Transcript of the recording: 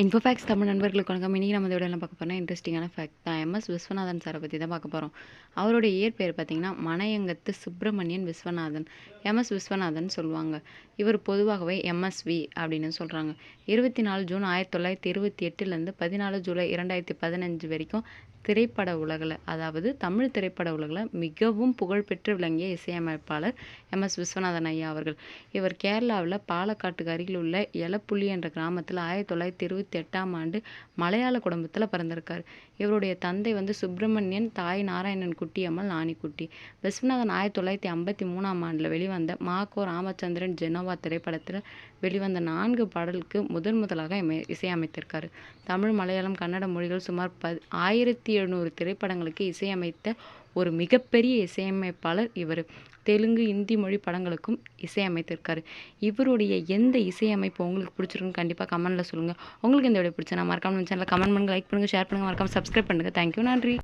இன்ஃபோஃபேக்ஸ் தமிழ் நண்பர்களுக்கு வணக்கம். இன்றைக்கி நம்ம இதோட பார்க்க போறோம்னா இன்ட்ரெஸ்டிங்கான ஃபேக்ட் தான். எம்எஸ் விஸ்வநாதன் சாரை பற்றி தான் பார்க்க போகிறோம் அவருடைய இயற்பெயர் பார்த்தீங்கன்னா மனையங்கத்து சுப்பிரமணியன் விஸ்வநாதன். எம்எஸ் விஸ்வநாதன் சொல்லுவாங்க. இவர் பொதுவாகவே எம்எஸ்வி அப்படின்னு சொல்கிறாங்க இருபத்தி நாலு ஜூன் ஆயிரத்தி தொள்ளாயிரத்தி இருபத்தி எட்டுலேருந்து பதினாலு ஜூலை இரண்டாயிரத்தி பதினஞ்சு வரைக்கும் திரைப்பட உலகில் அதாவது தமிழ் திரைப்பட உலகில் மிகவும் புகழ்பெற்று விளங்கிய இசையமைப்பாளர் எம் எஸ் விஸ்வநாதன் ஐயா அவர்கள். இவர் கேரளாவில் பாலக்காட்டுக்கு அருகில் உள்ள எலப்புள்ளி என்ற கிராமத்தில் ஆயிரத்தி தொள்ளாயிரத்தி இருபத்தி எட்டாம் ஆண்டு மலையாள குடும்பத்தில் பிறந்திருக்கார். இவருடைய தந்தை வந்து சுப்பிரமணியன் தாய் நாராயணன் குட்டியம்மல் நாணிக்குட்டி விஸ்வநாதன் ஆயிரத்தி தொள்ளாயிரத்தி ஐம்பத்தி மூணாம் ஆண்டில் வெளிவந்த மாக்கோ ராமச்சந்திரன் ஜெனோவா திரைப்படத்தில் வெளிவந்த நான்கு பாடலுக்கு முதன் முதலாக இமை- தமிழ் மலையாளம் கன்னட மொழிகள் சுமார் ப ஆயிரத்தி எழுநூறு திரைப்படங்களுக்கு இசையமைத்த ஒரு மிகப்பெரிய இசையமைப்பாளர் இவர். தெலுங்கு இந்தி மொழி படங்களுக்கும் இசையமைத்திருக்காரு. இவருடைய எந்த இசையமைப்பு உங்களுக்கு பிடிச்சிருக்குன்னு கண்டிப்பாக கமெண்ட்டில் சொல்லுங்கள் உங்களுக்கு இந்த வீடியோ பிடிச்சா மறக்காமல் சேனலில் கமெண்ட் பண்ணுங்கள் லைக் பண்ணுங்கள் ஷேர் பண்ணுங்கள் மறக்காமல் சப்ஸ்கிரைப் பண்ணுங்கள் தேங்க்யூ நன்றி.